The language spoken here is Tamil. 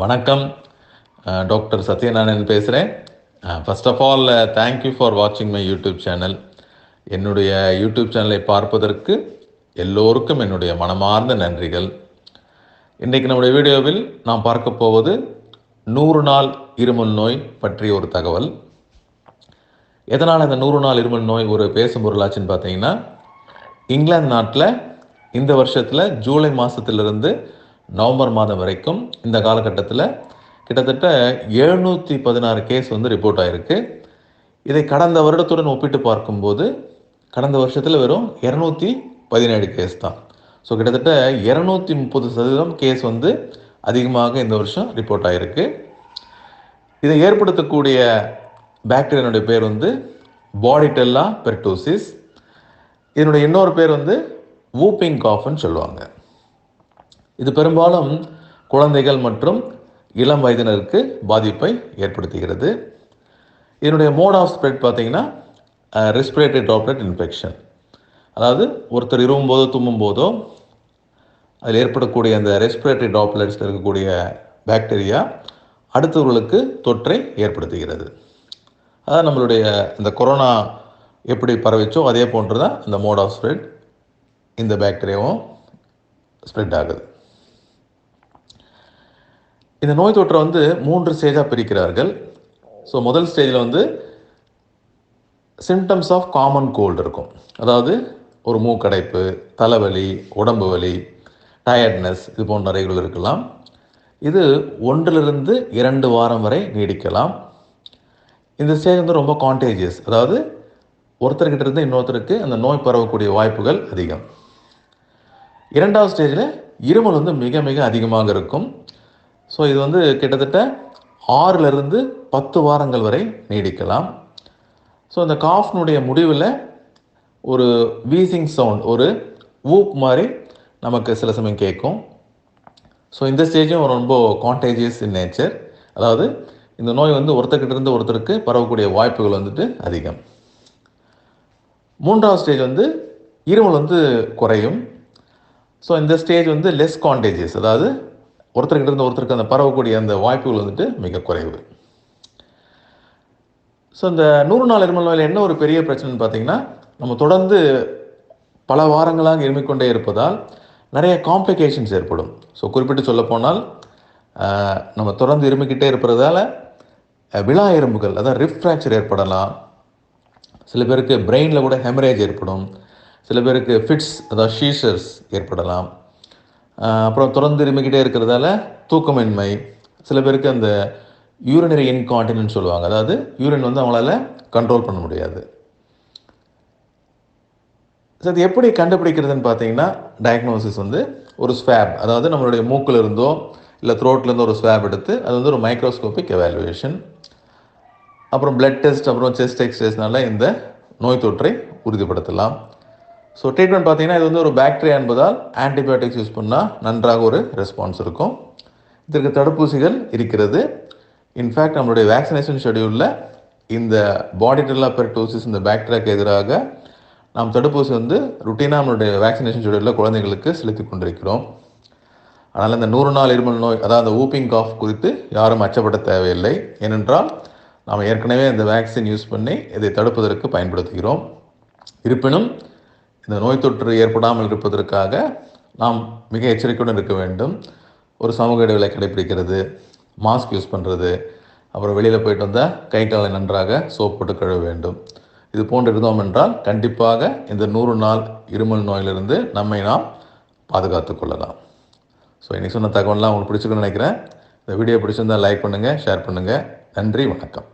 வணக்கம். டாக்டர் சத்யநாராயணன் பேசுகிறேன் first of all thank you for வாட்சிங் மை யூடியூப் சேனல் என்னுடைய யூடியூப் சேனலை பார்ப்பதற்கு எல்லோருக்கும் என்னுடைய மனமார்ந்த நன்றிகள். இன்றைக்கு நம்முடைய வீடியோவில் நாம் பார்க்க போவது நூறு நாள் இருமல் நோய் பற்றிய ஒரு தகவல். எதனால் இந்த நூறு நாள் இருமல் நோய் ஒரு பேசும் பொருளாச்சுன்னு பார்த்தீங்கன்னா இங்கிலாந்து நாட்டில் இந்த வருஷத்தில் ஜூலை மாதத்திலிருந்து நவம்பர் மாதம் வரைக்கும் இந்த காலகட்டத்தில் கிட்டத்தட்ட எழுநூற்றி பதினாறு கேஸ் வந்து ரிப்போர்ட் ஆகிருக்கு இதை கடந்த வருடத்துடன் ஒப்பிட்டு பார்க்கும்போது கடந்த வருஷத்தில் வெறும் இரநூத்தி பதினேழு கேஸ் தான். ஸோ கிட்டத்தட்ட இரநூத்தி முப்பது சதவீதம் கேஸ் வந்து அதிகமாக இந்த வருஷம் ரிப்போர்ட் ஆகிருக்கு இதை ஏற்படுத்தக்கூடிய பேக்டீரியனுடைய பேர் வந்து பாடிடெல்லா பெர்டோசிஸ் இதனுடைய இன்னொரு பேர் வந்து வூப்பிங் காஃப்னு சொல்லுவாங்க. இது பெரும்பாலும் குழந்தைகள் மற்றும் இளம் வயதினருக்கு பாதிப்பை ஏற்படுத்துகிறது. இதனுடைய மோட் ஆஃப் ஸ்ப்ரெட் பார்த்தீங்கன்னா ரெஸ்பிரேட்டரி ட்ராப்லெட் இன்ஃபெக்ஷன் அதாவது ஒருத்தர் இருமும் போதோ தும்மும் போதோ அதில் ஏற்படக்கூடிய அந்த ரெஸ்பிரேட்டரி ட்ராப்லெட்ஸில் இருக்கக்கூடிய பாக்டீரியா அடுத்தவர்களுக்கு தொற்றை ஏற்படுத்துகிறது. அதாவது நம்மளுடைய இந்த கொரோனா எப்படி பரவிச்சோ அதே போன்று தான் இந்த மோட் ஆஃப் ஸ்ப்ரெட் இந்த பாக்டீரியாவும் ஸ்ப்ரெட் ஆகுது. இந்த நோய் தொற்றை வந்து மூன்று ஸ்டேஜாக பிரிக்கிறார்கள். ஸோ முதல் ஸ்டேஜில் வந்து சிம்டம்ஸ் ஆஃப் காமன் கோல்டு இருக்கும். அதாவது ஒரு மூக்கடைப்பு தலைவலி உடம்பு வலி டயர்ட்னஸ் இது போன்ற நிறைகள் இருக்கலாம். இது ஒன்றிலிருந்து இரண்டு வாரம் வரை நீடிக்கலாம். இந்த ஸ்டேஜ் வந்து ரொம்ப கான்டேஜியஸ் அதாவது ஒருத்தர்கிட்ட இருந்து இன்னொருத்தருக்கு அந்த நோய் பரவக்கூடிய வாய்ப்புகள் அதிகம். இரண்டாவது ஸ்டேஜில் இருமல் வந்து மிக மிக அதிகமாக இருக்கும். ஸோ இது வந்து கிட்டத்தட்ட ஆறிலிருந்து பத்து வாரங்கள் வரை நீடிக்கலாம். ஸோ இந்த காஃப்னுடைய முடிவில் ஒரு வீசிங் சவுண்ட் ஒரு ஊப் மாதிரி நமக்கு சில சமயம் கேட்கும். ஸோ இந்த ஸ்டேஜும் ரொம்ப கான்டேஜியஸ் இன் நேச்சர் அதாவது இந்த நோய் வந்து ஒருத்தர்கிட்ட இருந்து ஒருத்தருக்கு பரவக்கூடிய வாய்ப்புகள் வந்துட்டு அதிகம். மூன்றாவது ஸ்டேஜ் வந்து இருமல் வந்து குறையும். ஸோ இந்த ஸ்டேஜ் வந்து லெஸ் கான்டேஜியஸ் அதாவது ஒருத்தர்கிட்ட இருந்து ஒருத்தருக்கு அந்த பரவக்கூடிய அந்த வாய்ப்புகள் வந்துட்டு மிக குறைவு. ஸோ இந்த நூறு நாள் இருமல் நோயில் என்ன ஒரு பெரிய பிரச்சனைன்னு பார்த்தீங்கன்னா நம்ம தொடர்ந்து பல வாரங்களாக இருமிக்கொண்டே இருப்பதால் நிறைய காம்ப்ளிகேஷன்ஸ் ஏற்படும். ஸோ குறிப்பிட்டு சொல்லப்போனால் நம்ம தொடர்ந்து இருமிக்கிட்டே இருப்பதால விழா எறும்புகள் அதாவது ரிஃப் ஃப்ராக்சர் ஏற்படலாம். சில பேருக்கு பிரெயினில் கூட ஹெமரேஜ் ஏற்படும். சில பேருக்கு ஃபிட்ஸ் அதாவது ஷீஷர்ஸ் ஏற்படலாம். அப்புறம் தொடர்ந்து இருமிக்கிட்டே இருக்கிறதால தூக்கமின்மை. சில பேருக்கு அந்த யூரினரி இன்கான்டினன்ஸ் சொல்லுவாங்க. அதாவது யூரின் வந்து அவங்களால கண்ட்ரோல் பண்ண முடியாது. ஸோ அது எப்படி கண்டுபிடிக்கிறதுன்னு பார்த்தீங்கன்னா டயக்னோசிஸ் வந்து ஒரு ஸ்வாப் அதாவது நம்மளுடைய மூக்கில் இருந்தோ இல்லை த்ரோட்லேருந்தோ ஒரு ஸ்வாப் எடுத்து அது வந்து ஒரு மைக்ரோஸ்கோபிக் எவாலுவேஷன் அப்புறம் பிளட் டெஸ்ட் அப்புறம் செஸ்ட் எக்ஸ்ரேஸ்னால இந்த நோய் தொற்றை உறுதிப்படுத்தலாம். ஸோ ட்ரீட்மெண்ட் பார்த்தீங்கன்னா இது வந்து ஒரு பாக்டீரியா என்பதால் ஆன்டிபயோட்டிக்ஸ் யூஸ் பண்ணால் நன்றாக ஒரு ரெஸ்பான்ஸ் இருக்கும். இதற்கு தடுப்பூசிகள் இருக்கிறது. இன்ஃபேக்ட் நம்மளுடைய வேக்சினேஷன் ஷெடியூலில் இந்த பாடி டெல்லாபெர்டோசிஸ் இந்த பாக்டீரியாவுக்கு எதிராக நாம் தடுப்பூசி வந்து ருட்டீனாக நம்மளுடைய வேக்சினேஷன் ஷெடியூலில் குழந்தைங்களுக்கு செலுத்தி கொண்டிருக்கிறோம். அதனால் இந்த நூறு நாள் இருமல் நோய் அதாவது ஊப்பிங் காஃப் குறித்து யாரும் அச்சப்பட தேவையில்லை. ஏனென்றால் நாம் ஏற்கனவே இந்த வேக்சின் யூஸ் பண்ணி இதை தடுப்பதற்கு பயன்படுத்துகிறோம். இருப்பினும் இந்த நோய் தொற்று ஏற்படாமல் இருப்பதற்காக நாம் மிக எச்சரிக்கையுடன் இருக்க வேண்டும். ஒரு சமூக இடைவெளி கடைபிடிக்கிறது மாஸ்க் யூஸ் பண்ணுறது அப்புறம் வெளியில் போயிட்டு வந்தால் கை காலை நன்றாக சோப் போட்டு கழுவ வேண்டும். இது போன்று இருந்தோம் என்றால் கண்டிப்பாக இந்த நூறு நாள் இருமல் நோயிலிருந்து நம்மை நாம் பாதுகாத்து கொள்ளலாம். ஸோ இன்றைக்கி சொன்ன தகவல்லாம் உங்களுக்கு பிடிச்சிக்கணும்னு நினைக்கிறேன். இந்த வீடியோ பிடிச்சிருந்தால் லைக் பண்ணுங்கள் ஷேர் பண்ணுங்கள் நன்றி வணக்கம்.